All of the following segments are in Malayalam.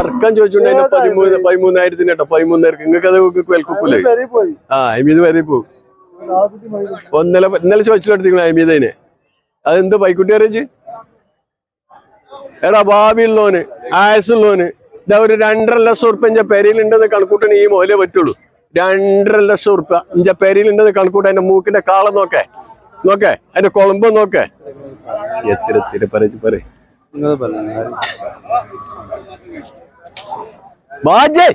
അർക്കം ചോദിച്ചോണ്ട് അതിന്റെ പതിമൂന്ന് പതിമൂന്നായിരത്തിന് കേട്ടോ. പതിമൂന്നായിരം നിങ്ങൾക്ക് അത് വിൽക്കൂലേ ആ അമീത് വരെ പോകും ഒന്നല ഇന്നലെ ചോദിച്ചിട്ടെടുത്തിങ്ങളെ അമീതതിനെ അതെന്ത് പൈക്കുട്ടി അറിയിച്ച്? എടാ ഭാവിയുള്ളോന് ആയസുള്ളോന് ഇതാ ഒരു രണ്ടര ലക്ഷം ഉറുപ്പ എന്റെ പെരയിലുണ്ടെന്ന് കണക്കൂട്ടണ ഈ മോലെ പറ്റുള്ളൂ. രണ്ടര ലക്ഷം ഉറുപ്പ എന്റെ പെരയിലുണ്ടെന്ന് കണക്കൂട്ട എന്റെ മൂക്കിന്റെ കാളം നോക്കേ. നോക്കേ അതിന്റെ കുളമ്പ് നോക്കേ. എത്ര എത്തിരി പറച്ചു പറ നിങ്ങൾ പറഞ്ഞു ബാജേ.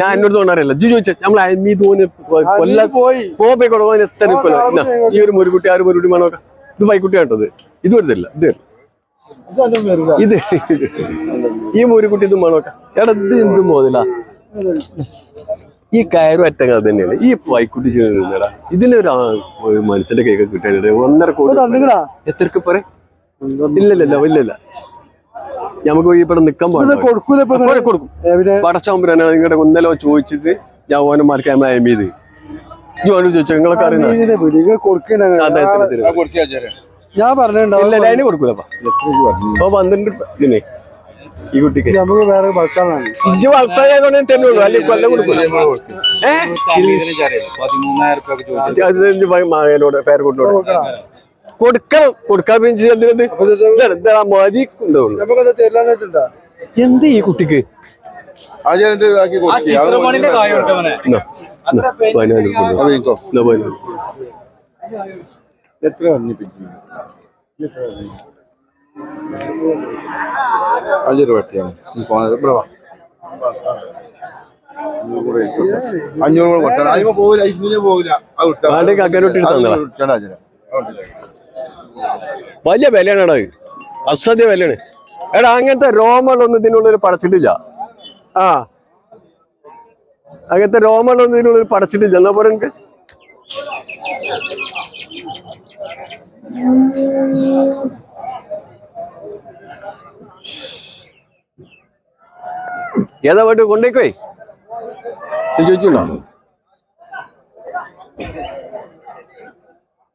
ഞാൻ എന്നോട് തോന്നാറില്ല ജി ചോദിച്ച നമ്മൾ അമീത് കൊല്ല പോയി. കൊടുക്കാൻ എത്ര കൊല്ലം? ഈ ഒരു മുരുകുട്ടി ആ ഒരു മുരുകുട്ടി മണമൊക്കെ. ഇത് പൈക്കുട്ടി കേട്ടത് ഇത്. വരുന്നില്ല ഇത് ഇത് ഈ മുരുകുട്ടി ഇത് മണമൊക്കെ. എടാ ഇത് എന്ത് മോതില? ഈ കയറും അറ്റങ്ങൾ തന്നെയാണ്. ഈ വൈക്കുട്ടി ചെയ്യുന്നടാ ഇതിനൊരു ആ- ഒരു മനസ്സിന്റെ കേക്ക് കിട്ടാനുണ്ട്. ഒന്നര കോടി എത്രക്ക് പറ? ഇല്ലല്ല ഇല്ലല്ല നമുക്ക് ഈ ഇവിടെ നിക്കാൻ പാടില്ല കൊടുക്കും, പടച്ചോമ്പരാണ് നിങ്ങളുടെ ഒന്നലോ ചോദിച്ചിട്ട് ഞാൻ ഓനന്മാർക്ക് നമ്മൾ ജോലി ചോദിച്ചു നിങ്ങളൊക്കെ തരും, തരും. ഞാൻ പറഞ്ഞിട്ടുണ്ടാവും. കൊടുക്കൂലപ്പാ അപ്പൊ പന്ത്രണ്ട് ഇതിനെ ഈ കുട്ടിക്ക്? നമുക്ക് വേറെ വളർത്താനാണ് ഇജ്ജ് വളർത്തായതുകൊണ്ട് തരുള്ളൂ അല്ലെങ്കിൽ കൊല്ലം കൊടുക്കും. മകനോട് പേര് കൊടുക്കണം. കൊടുക്കണം. കൊടുക്കാൻ പിന്നെ എന്തിനത് മതി എന്ത് ഈ കുട്ടിക്ക്? ആ ചിത്രമണിന്റെ രൂപ വെട്ടിയാണ് പോകുന്നത് അഞ്ചൊരു അഞ്ഞൂറ് കൂടെ പോകില്ല ഇതിന് പോകില്ല. വലിയ വിലയാണ് എടാ അസദ്യ വിലയാണ്. എടാ അങ്ങനത്തെ രോമകളൊന്നും ഇതിനുള്ളിൽ പടച്ചിട്ടില്ല. ആ. അങ്ങനത്തെ രോമകളൊന്നും ഇതിനുള്ളിൽ പടച്ചിട്ടില്ല. എന്നാ പോലെ എനിക്ക് ഏതാ വീട്ട് കൊണ്ടേക്കോയി? ചോദിച്ചുണ്ടോ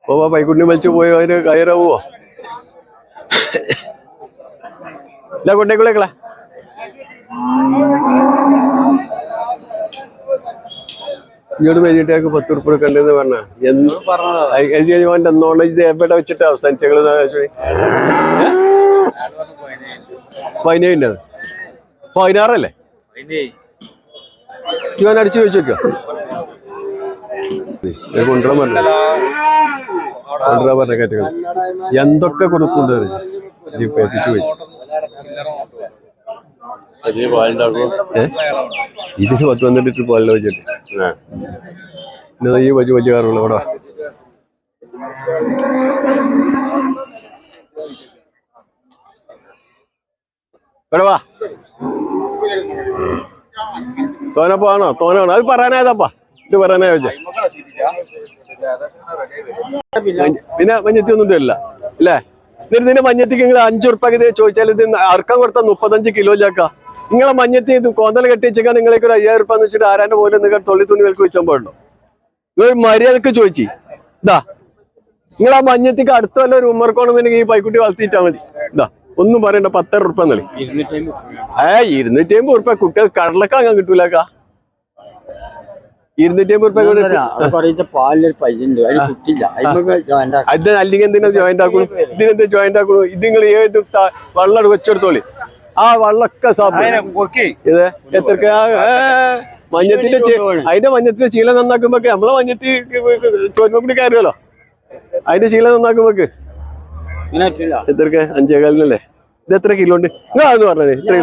ഓ പൈക്കുണ്ണി വലിച്ചു പോയോ അതിന് കയറാവോ? ഇല്ല കൊണ്ടേക്കുള്ളേക്കളെ ഇങ്ങോട്ട് വൈകിട്ടേക്ക് പത്ത് ഉറുപ്പ് കണ്ടെന്ന് പറഞ്ഞ. എന്ന് പറഞ്ഞോണ്ട് എന്നോണ്ട് ഇത് എവിടെ വെച്ചിട്ട് അവസാനിച്ചത് പതിനേഴിന്റെ പതിനാറല്ലേ? ഞാൻ അടിച്ചു ചോദിച്ചേക്കോ. എന്തൊക്കെ കൊടുക്കുന്നുണ്ട് ഏൽപ്പിച്ചു പോയി പത്ത് പന്ത്രണ്ട് ലിറ്റർ വെച്ചിട്ട് ഈ വലിയ വലിയ കാറുള്ള ഇവിടെ ഇവിടെ വാ തോനപ്പാണോ? തോനാണോ? അത് പറയാനായതപ്പാ. ഇത് പറയാനായ വെച്ചാ പിന്നെ മഞ്ഞത്തി ഒന്നും തരില്ല. അല്ലേ? എന്നിട്ട് ഇതിന്റെ മഞ്ഞത്തിക്ക് നിങ്ങൾ അഞ്ചു ഉറുപ്പൊക്കെ ഇത് ചോദിച്ചാൽ ഇത് അർക്കം കൊടുത്ത മുപ്പത്തഞ്ച് കിലോ ചാക്ക നിങ്ങളെ മഞ്ഞത്തി ഇത് കോന്തൽ കെട്ടി വെച്ചാൽ നിങ്ങൾക്ക് ഒരു അയ്യായിരം ഉറുപ്പ വെച്ചിട്ട് ആരാന്റെ പോലെ നിങ്ങൾ തൊള്ളി തുണി വിൽക്ക് വെച്ചാൽ പാടുണ്ടോ? നിങ്ങൾ മര്യാദയ്ക്ക് ചോദിച്ചു. ഇതാ നിങ്ങൾ ആ മഞ്ഞത്തിക്ക് അടുത്ത വല്ല ഒരു ഉമ്മർക്കോണമെന്നുണ്ടെങ്കിൽ ഈ പൈക്കുട്ടി വളർത്തിയിട്ടാ മതി. ഇതാ ഒന്നും പറയണ്ട പത്തര ഉറുപ്പ എന്നല്ലേ ഏ ഇരുന്നൂറ്റി അമ്പത് ഉറുപ്പ കുട്ടികൾ കടലക്കാങ്ങാൻ കിട്ടൂലക്കാ. ഇരുന്നൂറ്റി അമ്പത് ഉറുപ്പ പാലിലൊരു. അത് അല്ലെങ്കിൽ എന്തിനാ ജോയിന്റ് ആക്കണു ഇതിനെന്താ ജോയിന്റ് ആക്കണു ഇത് നിങ്ങൾ ഏത് ത- വെള്ളം വെച്ചെടുത്തോളി. ആ വെള്ളമൊക്കെ സാപ്പ് ഇത് എത്രക്ക? മഞ്ഞത്തിന്റെ ചീ- അതിന്റെ മഞ്ഞത്തിന്റെ ശീല നന്നാക്കുമ്പോ നമ്മളെ മഞ്ഞത്തി കയറുമല്ലോ അതിന്റെ ശീല നന്നാക്കുമ്പോക്ക് പറ്റില്ല. എത്രക്ക അഞ്ചേകാലിനല്ലേ? ഇത് എത്ര കിലോ ഉണ്ട്? നിങ്ങളാന്ന് പറഞ്ഞത് ഇത്ര.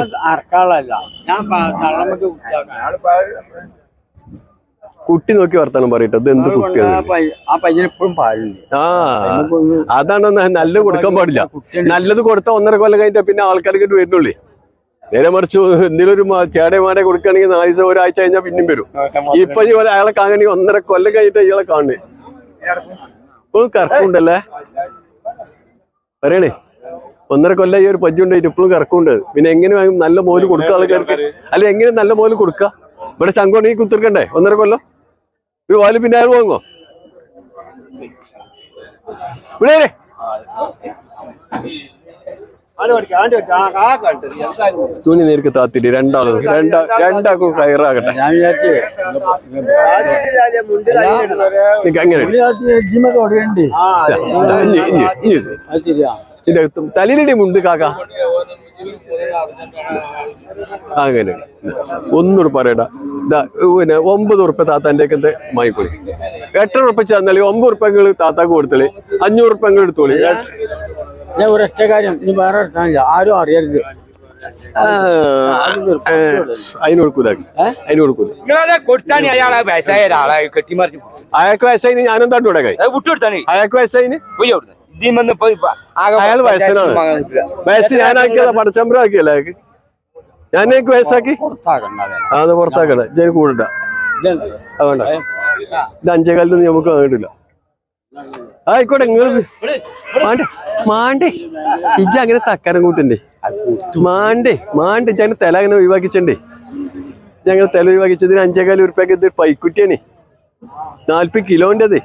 കുട്ടി നോക്കി വർത്താനം പറയട്ടെ. ഇത് എന്ത് കുട്ടിയാണ് ആ അതാണ് ന- നല്ലത് കൊടുക്കാൻ പാടില്ല. നല്ലത് കൊടുത്ത ഒന്നര കൊല്ലം കഴിഞ്ഞിട്ട് പിന്നെ ആൾക്കാർക്ക് വരുന്നുള്ളേ. നേരെ മറിച്ച് എന്തെങ്കിലും ഒരു ചേടെ കേടേ മാടെ കൊടുക്കുകയാണെങ്കിൽ നാല് ദിവസം ഒരാഴ്ച കഴിഞ്ഞാൽ പിന്നെയും വരും. ഇപ്പൊ ഈ പോലെ അയാളെ കാണുകയാണെങ്കിൽ ഒന്നര കൊല്ലം കഴിഞ്ഞിട്ട് ഇയാളെ കാണണേ കറക്റ്റ് കറക്കുണ്ടല്ലേ പറയണേ. ഒന്നര കൊല്ലം ഈ ഒരു പജ്ജുണ്ടായിട്ട് ഇപ്പോഴും കറക്കുണ്ട്. പിന്നെ എങ്ങനെ നല്ല മോൽ കൊടുക്കുക ആൾക്കാർക്ക്? അല്ല എങ്ങനെ നല്ല മോൽ കൊടുക്കുക ഇവിടെ ചങ്കോണി കുത്തിർക്കണ്ടേ ഒന്നര കൊല്ലം? ഒരു വാൽ പിന്നെ അയാൾ വാങ്ങോ ഇവിടെ തുണി നീർക്ക് താത്തിട്ട് രണ്ടാളും. രണ്ടാ രണ്ടാക്കും കയറാകട്ടെ ഞാൻ വിചാരിച്ചു അങ്ങനെ ഇതാ, തലയിലടി മുണ്ട് കാക്ക. അങ്ങനെ. ഒന്നുകൂടെ പറയടാ. ഇതാ പിന്നെ ഒമ്പത് ഉറുപ്പ താത്താന്റെ ഒക്കെ മായിക്കോളി എട്ടര ഉറുപ്പ ചെന്നാൽ ഒമ്പത് ഉറുപ്പങ്ങൾ താത്താക്ക് കൊടുത്തളി. അഞ്ഞൂറ് ഉറുപ്പങ്ങൾ എടുത്തോളി. ഞാൻ ഒരൊറ്റ കാര്യം ഇനി വേറെ എടുത്താൽ ആരും അറിയരുത്. അതിന് കൊടുക്കൂല. അതിന് കൊടുക്കൂല. നിങ്ങളെ കൊടുത്താണ് അയാളെ വയസ്സായ ഒരാളെ കെട്ടിമറിഞ്ഞു അയാൾക്ക് വയസ്സായി ഞാൻ ഇവിടെ കൈ? അത് വിട്ടുകൊടുത്താണ് അയാൾക്ക് വയസ്സായി പോയി അവിടുന്ന്. അയാൾ വയസ്സനാണ്. വയസ്സ് ഞാനാക്കിയതാ പടച്ചമ്പരം ആക്കിയല്ല അയാൾക്ക്? ഞാൻ എനിക്ക് വയസ്സാക്കി? അത് പുറത്താക്കണ ജയിൽ കൂടണ്ട. അതുകൊണ്ട ഇത് അഞ്ചേകാലത്ത് നമുക്ക് വന്നിട്ടില്ല ആയിക്കോട്ടെ നിങ്ങൾ മാണ്ടേ മാണ്ടേ. ഇജ്ജ അങ്ങനെ തക്കാരം കൂട്ടണ്ടേ. മാണ്ടേ മാണ്ടേ. അങ്ങനെ തല അങ്ങനെ ഒഴിവാക്കിച്ചണ്ടേ ഞങ്ങൾ തല ഒഴിവാക്കിച്ചതിന് അഞ്ചേകാൽ ഉറുപ്പ്യൊക്കെ ഇത് പൈക്കുട്ടിയാണേ. നാല്പത് കിലോന്റെതേ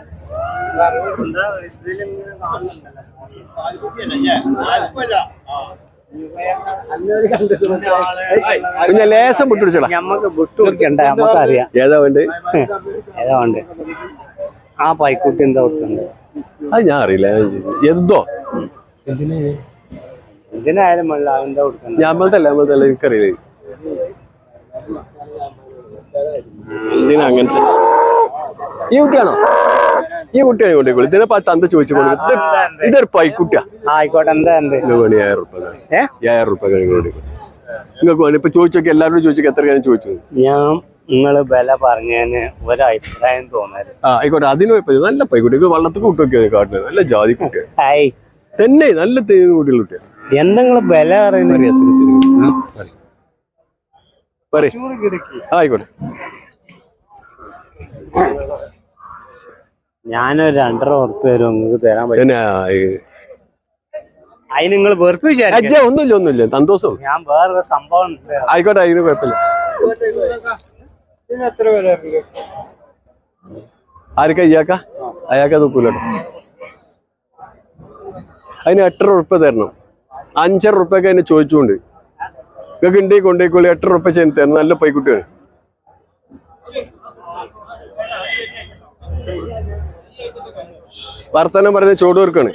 പിന്നെ ലേസം വിട്ടുപിടിച്ചടാ അറിയാം. ഏതാ വേണ്ടേ ഏതാ ഉണ്ട് ആ പൈക്കുട്ടി എന്താ കൊടുക്കണ്ടത് അത് ഞാൻ അറിയില്ല. എന്തോ? ഞമ്മളതല്ല ഞമ്മളതല്ല എനിക്കറിയില്ല. ഇതിന് അങ്ങനത്തെ ഈ കുട്ടിയാണോ? ഈ കുട്ടിയാണ് കൊണ്ടേക്കോളൂ ഇതിനെ പത്ത് അന്ത ചോദിച്ചു ഇത് ഇതൊരു പൈക്കുട്ടിയാ. ആയിക്കോട്ടെ എന്താ ഉണ്ട് നിങ്ങൾക്ക് വേണ്ടി ഏഴായിരം റുപ്യ ഏ? ഏഴായിരം റുപ്യ നിങ്ങൾക്ക് നിങ്ങൾക്ക് വേണ്ടി ഇപ്പൊ ചോദിച്ചോക്കെ എല്ലാവരോടും ചോദിച്ചൊക്കെ എത്ര കാര്യം ചോദിച്ചു ഞാൻ നിങ്ങൾ വില പറഞ്ഞതിന് ഒരഭിപ്രായം തോന്നരുത്. ആ ആയിക്കോട്ടെ. അതിന് കുഴപ്പമില്ല. നല്ല പൈക്കുട്ടി നിങ്ങൾ വള്ളത്തിൽ കൂട്ടൊക്കെ കാട്ടുന്നത് നല്ല ജാതി ഹായ് തന്നെ നല്ല തേങ്ങ കുട്ടികൾ. കുട്ടിയാണ് എന്തെങ്കിലും വില ആ, ആയിക്കോട്ടെ. ഞാനൊരു രണ്ടര ഉറപ്പ് തരും. നിങ്ങൾക്ക് തരാൻ പറ്റും. അതിന് നിങ്ങൾ വെറുപ്പ് വിചാരിച്ചു ഒന്നുമില്ല ഒന്നുമില്ല. സന്തോഷം ഞാൻ വേറൊരു സംഭവം ഉണ്ട്. ആയിക്കോട്ടെ അതിന് കുഴപ്പമില്ല. ആർക്കാ ഇയാക്ക? അയാൾക്ക് നോക്കൂല അതിന് എട്ടര ഉറുപ്പ തരണം? അഞ്ചര ഉറുപ്പൊക്കെ അതിന് ചോദിച്ചുകൊണ്ട്. നിങ്ങൾക്ക് ഉണ്ടേ കൊണ്ടേക്കോളി എട്ടര ഉറുപ്പ ചെയ്യുന്ന തരണം? നല്ല പൈക്കുട്ടിയാണ്. വർത്തമാനം പറഞ്ഞ ചോട് വർക്കാണ്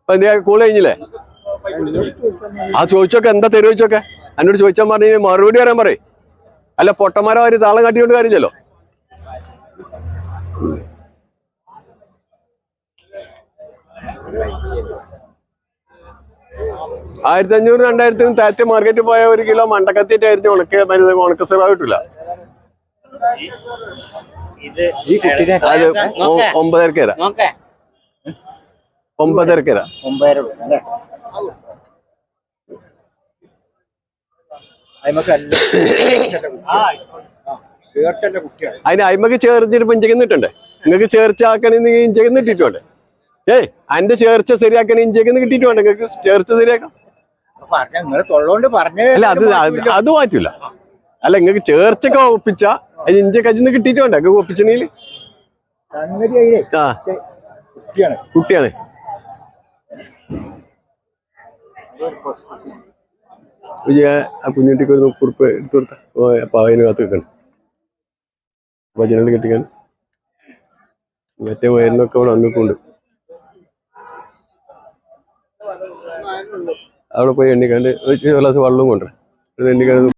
അപ്പൊ എന്തിനാ കൂൾ കഴിഞ്ഞില്ലേ? ആ ചോദിച്ചൊക്കെ എന്താ തരുമോ ചോദിച്ചൊക്കെ? എന്നോട് ചോദിച്ചാൽ പറഞ്ഞു മറുപടി പറയാൻ പറയേ. അല്ല പൊട്ടന്മാരോ അവർ താളം കാട്ടിക്കൊണ്ട് കാര്യമില്ലല്ലോ? ആയിരത്തി അഞ്ഞൂറ് രണ്ടായിരത്തി താറ്റി മാർക്കറ്റിൽ പോയ ഒരു കിലോ മണ്ടക്കത്തിയിട്ടായിരുന്നു ഉണക്ക് മരുന്ന് ഉണക്ക സിറാ കിട്ടില്ല ഇത് ഒമ്പതരക്കര കുട്ടിയുടെ അത് ഒ- ഒമ്പതരക്ക് തരാം നോക്കേ. ഒമ്പതരക്ക് തരാം ഒമ്പതര അല്ലേ അതിന് അയിമക്ക് ചേർച്ചിട്ട് ഇഞ്ചക്ക് നിട്ടണ്ടേ നിങ്ങൾക്ക് ചേർച്ച ആക്കണമെന്ന് ഇഞ്ചക്ക് നിട്ടിട്ടുണ്ട് ഏയ് അന്റെ ചേർച്ച ശരിയാക്കണെങ്കിൽ ഇഞ്ചക്ക് കിട്ടിയിട്ടുണ്ട്. നിങ്ങൾക്ക് ചേർച്ച ശരിയാക്കാം. അല്ല അത് അത് മാറ്റില്ല മാറ്റൂല അല്ല നിങ്ങൾക്ക് ചേർച്ചൊക്കെ ഒപ്പിച്ച അതിന് ഇഞ്ചക്ക് കജിന്ന് കിട്ടിയിട്ടുണ്ട്. നിങ്ങൾക്ക് അതിലേ ആ. കുട്ടിയാണ്. കുട്ടിയാണ്. വിജയ ആ കുഞ്ഞുട്ടിക്ക് ഒരു മുപ്പത് ഉറുപ്പ് എടുത്തു കൊടുത്ത. അതിന് കാത്ത് വെക്കണം ഭജനകൾ കെട്ടിക്കാൻ മറ്റേ വയറിനൊക്കെ അവിടെ വന്നിട്ടുണ്ട്. അവിടെ പോയി എണ്ണിക്കാണ്ട് ഒരു ഗ്ലാസ് വെള്ളവും കൊണ്ടുവരാം. എണ്ണിക്കാണ്ട്